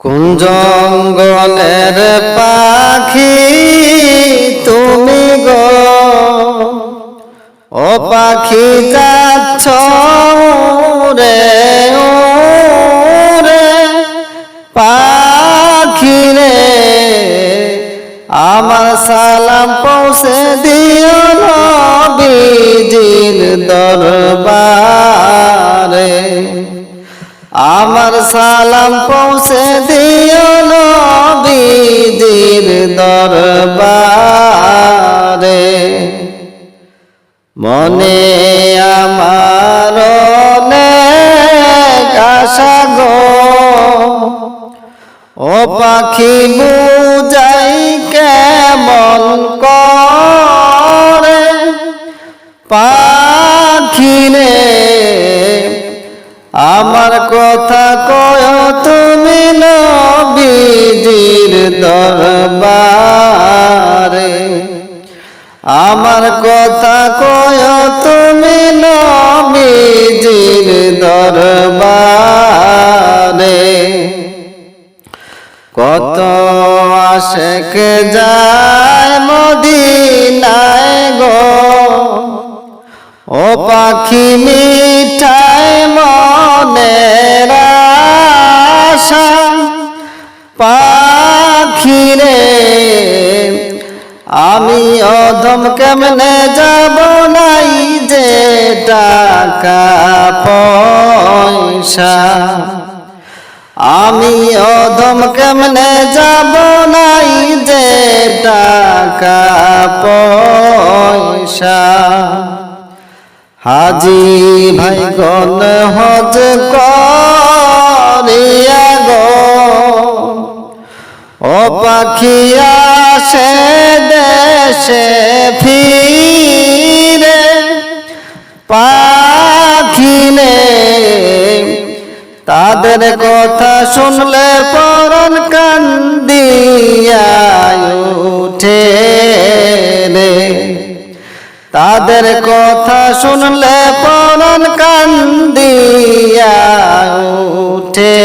কোন জঙ্গলের পাখি তুমি গো? ও পাখি যাচ্ছ রে ও রে পাখি রে আমার সালাম পৌঁছে দিও নবীজির দরবারে। পাখি রে আমার কথা কয় তুমি নবীজির দরবারে। আমার কথা কয় তুমি নবীজির দরবারে। কত আশেক যায় মদিনায় গো ও পাখি মিঠাই মনের আশা পাখি রে আমি অধম কেমনে যাব নাই যে টাকা পয়সা? আমি অধম কেমনে যাব নাই যে টাকা পয়সা? হাজি ভাই গণ হজ করিয়া গো। ও পাখি আসে দেশে ফিরে পাখিনে তাদের কথা শুনলে পরন কান্দিয়া উঠে রে। তাদের কথা শুনলে পরন কান্দিয়া উঠে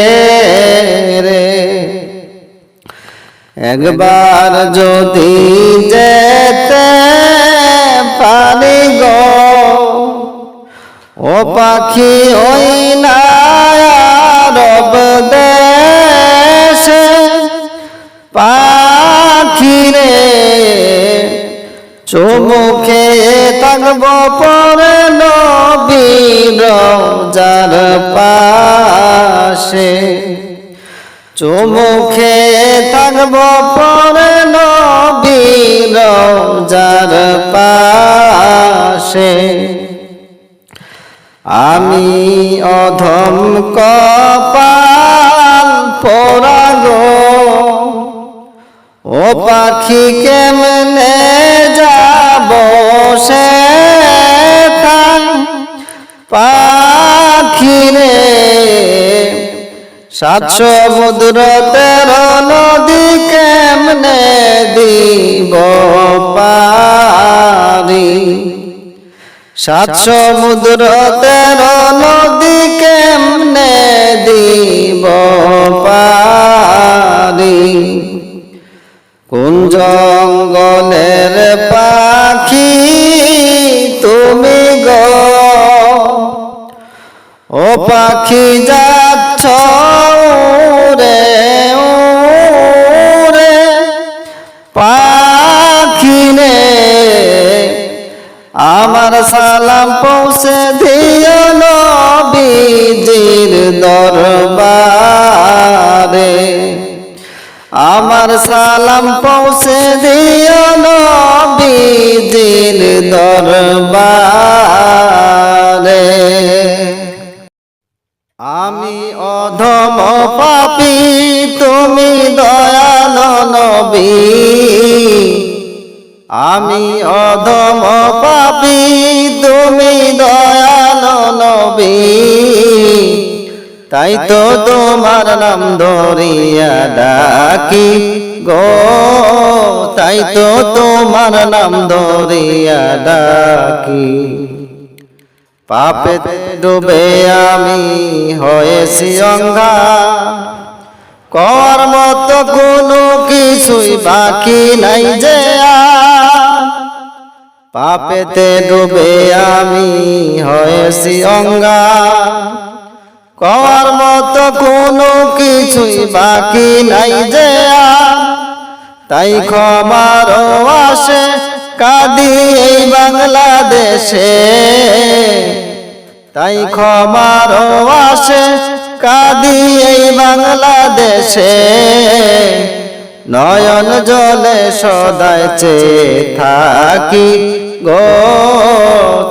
রে। একবার যদি যেতে পারি গো ও পাখি ওই না দেশে পাখি রে চুমুখে থাকব পরে নবীর যার পাশে। চুমুখে থাকব পরে নবীর যার পাশে। আমি অধম কপাল পরাগ ও পাখি কেমনে সে পাখিরে। সাতশো সমুদ্র তেরো নদী কেমনে দিব পারি? সাত সমুদ্র তেরো নদী কেমনে পাখি যাচ্ছ রে রে। পাখি রে আমার সালাম পৌঁছে দিও নবীজির দরবারে। আমার সালাম পৌঁছে দিও নবীজির দরবারে। আমি অধম পাপি, তুমি দয়াল নবী। আমি অধম পাপি, তুমি দয়াল নবী। তাই তো তোমার নাম ধরিয়া ডাকি গো। তাই তো তোমার নাম ধরিয়া ডাকি। পাপে ডুবে আমি হয়েছি অঙ্গা কর মতো কোনো কিছুই বাকি নাই যে। পাপেতে ডুবে আমি হয়েছি অঙ্গা কর মতো কোনো কিছুই বাকি নাই যে তাই ক্ষমার আসে কাঁদি এই বাংলাদেশে। তাই ক্ষমার আসে কাঁদি এই বাংলাদেশে। নয়ন জলে সদায় চেয়ে থাকি গো।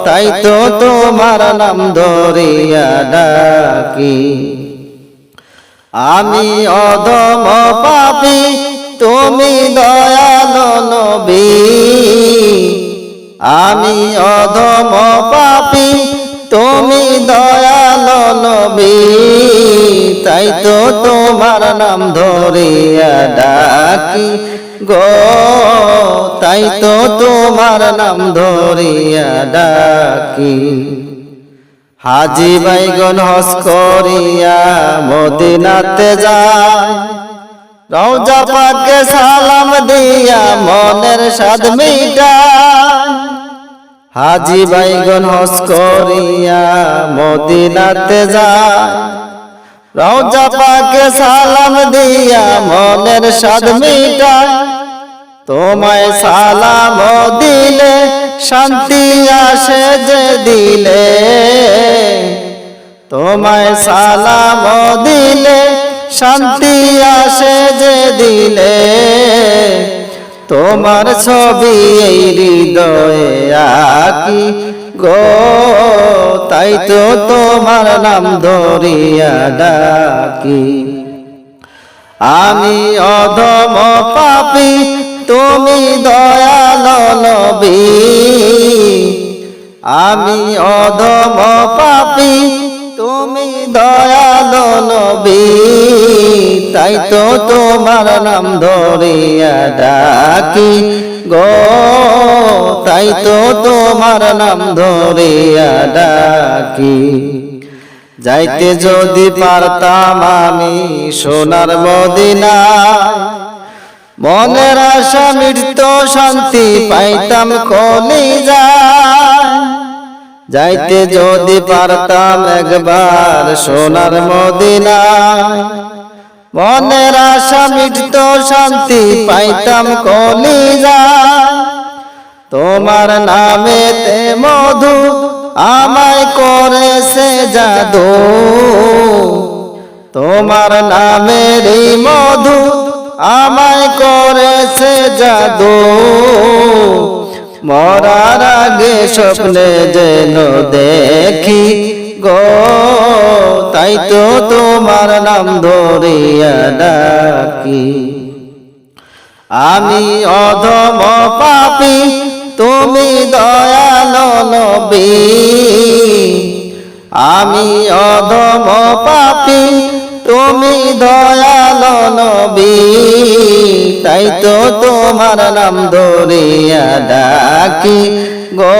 তাই তো তোমার নাম ধরিয়া ডাকি। আমি অদম পাপি, তুমি দয়াল নবী। আমি অধম পাপি তুমি দয়াল নবী, তাই তো তোমার নাম ধরিয়া ডাকি গো। তাই তো তোমার নাম ধরিয়া ডাকি। হাজি বাইগন হস করিয়া মদিনাতে যায়। রওজা পাকে সালাম দিয়া মনের সাদ মিটায়। হাজি বাইগন হস করিয়া মদিনাতে যায়। রওজা পাকে সালাম দিয়া মনের সাদ মিটায়। তোমায় সালাম দিলে শান্তি আসে যে দিলে। তোমায় সালাম দিলে শান্তি আসে যে দিলে। তোমার ছবি এই হৃদয়ে আকি গো। তাই তো তোমার নাম ধরিয়া ডাকি। আমি অধম পাপি, তুমি দয়াল নবী। আমি অধম পাপি তুমি দয়াল নবী, তাই তো তোমার নাম ধরিয়া ডাকি গো। তাই তো তোমার নাম ধরিয়া ডাকি। যাইতে যদি পারতাম আমি সোনার মদিনা মনের আশা মৃত শান্তি পাইতাম কলি যাইতে যদি পারতাম একবার সোনার মদিনা। মনের আশা মৃত শান্তি পাইতাম কলি তোমার নামেতে মধু আমায় করেছে জাদু। তোমার নামের মধু আমায় করেছে জাদু। মরার আগে স্বপ্নে যেন দেখি গো, তাই তো তোমার নাম ধরিয়া ডাকি। আমি অধম পাপি, তুমি দয়াল নবী। আমি অধম পাপি তুমি দয়াল নবী, তাই তো তোমার নাম ধরিয়া ডাকি গো।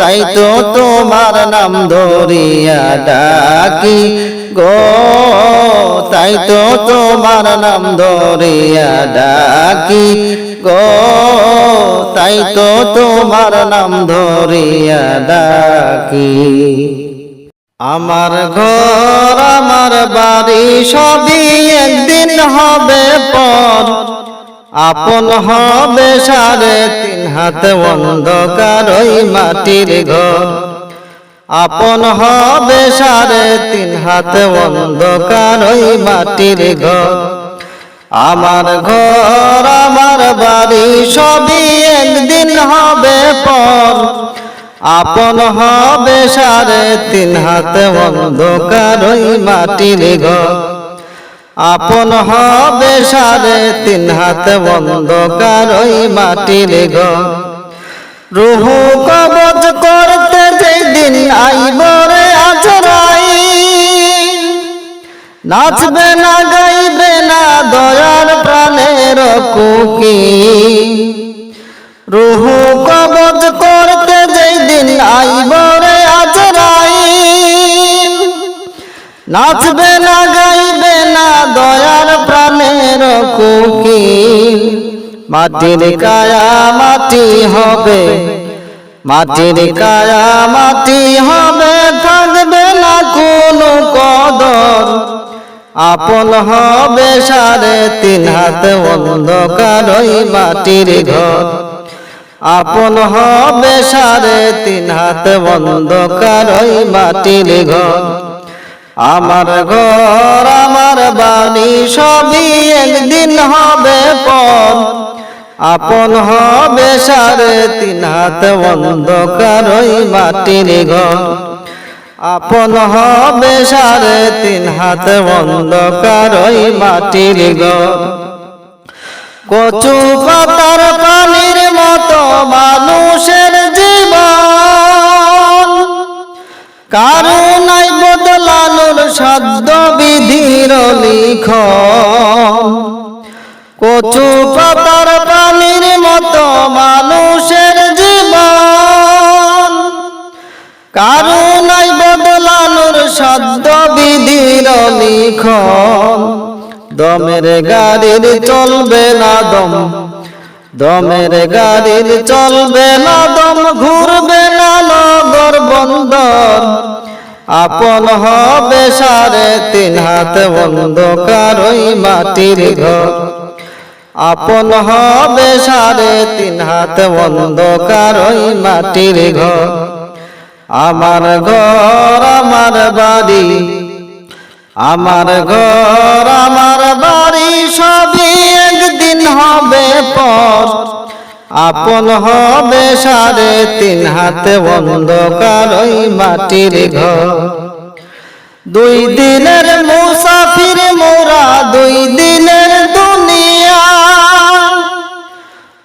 তাই তো তোমার নাম ধরিয়া ডাকি গো। তাই তো তোমার নাম ধরিয়া ডাকি গো। তাই তো তোমার নাম ধরিয়া ডাকি। আমার ঘর, আমার বাড়ি সবই একদিন হবে পর। আপন হবে সাড়ে তিন হাত অন্ধকার ওই মাটির ঘর। আপন হবে সাড়ে তিন হাত অন্ধকার ওই মাটির ঘর। আমার ঘর, আমার বাড়ি সবই একদিন হবে পর। আপন হবে সাড়ে তিন হাত অন্ধকার ওই মাটির ঘর আপন হবে সাড়ে তিন হাত অন্ধকার ওই মাটির ঘর রুহু কবজ করতে যেদিন আইব রে আজরাই নাচবে না, গাইবে না দয়ার প্রাণের কুকি রুহু কবজ করতে নাচবে না, গাইবে না দয়া কুকিল মাটির কায়া মাটি হবে, মাটির কায়া মাটি হবে, থাকবে না কোনো কদর। আপন হবে সাড়ে তিন হাত অন্ধকার ওই মাটির ঘর। আপন হবে সাড়ে তিন হাত অন্ধকার ওই মাটির ঘর। আমার ঘর, আমার বাড়ি সবই একদিন হবে পর। আপন হবে সাড়ে তিন হাত অন্ধকার ওই মাটির ঘর। আপন হবে সাড়ে তিন হাত অন্ধকার ওই মাটির ঘর। কচু পাতার পানির মতো মানুষের জীবন। কারণাই সাধ্য বিধির লিখন কচু পাতার পানির মতো মানুষের জীবন। কারণাই বদলানোর সাধ্য বিধির লিখন দমের গাড়ির চলবে না দম। দমের গাড়ির চলবে না দম। ঘুরবে না নগর বন্দর। আপন হবে সাড়ে তিন হাত অন্ধকার ওই মাটির ঘর। আপন হবে সাড়ে তিন হাত অন্ধকার ওই মাটির ঘর। আমার ঘর, আমার বাড়ি, আমার ঘর, আমার বাড়ি সবই একদিন হবে পর। আপন হবে সাড়ে তিন হাতে অন্ধকার ওই মাটির ঘর। দুই দিনের মুসাফির মোরা, দুই দিনের দুনিয়া।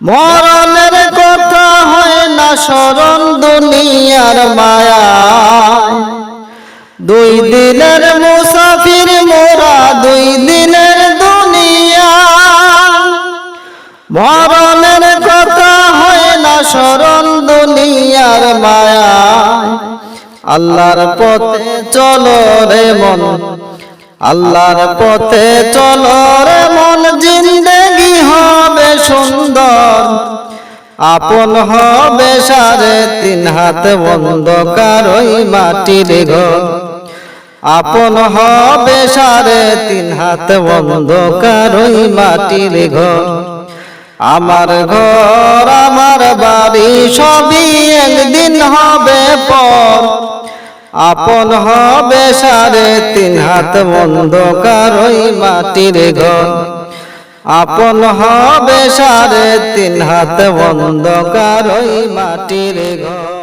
মরণের কথা হয় না, স্মরণ দুনিয়ার মায়া। দুই দিনের মুসাফির মোরা, দুই দিনের দুনিয়া। মরণের আল্লাহর পথে চলো রে মন। আল্লাহর পথে চলো রে মন, জিন্দেগি হবে সুন্দর। আপন হবে সাড়ে তিন হাত অন্ধকার ওই মাটির ঘর। আপন হবে সাড়ে তিন হাত অন্ধকার ওই মাটির ঘর। আমার ঘর, আমার বাড়ি সবই একদিন হবে পর। আপন হবে সারে, তিন হাত অন্ধকার ওই মাটির ঘর। আপন হবে সারে, তিন হাত অন্ধকার ওই মাটির ঘর।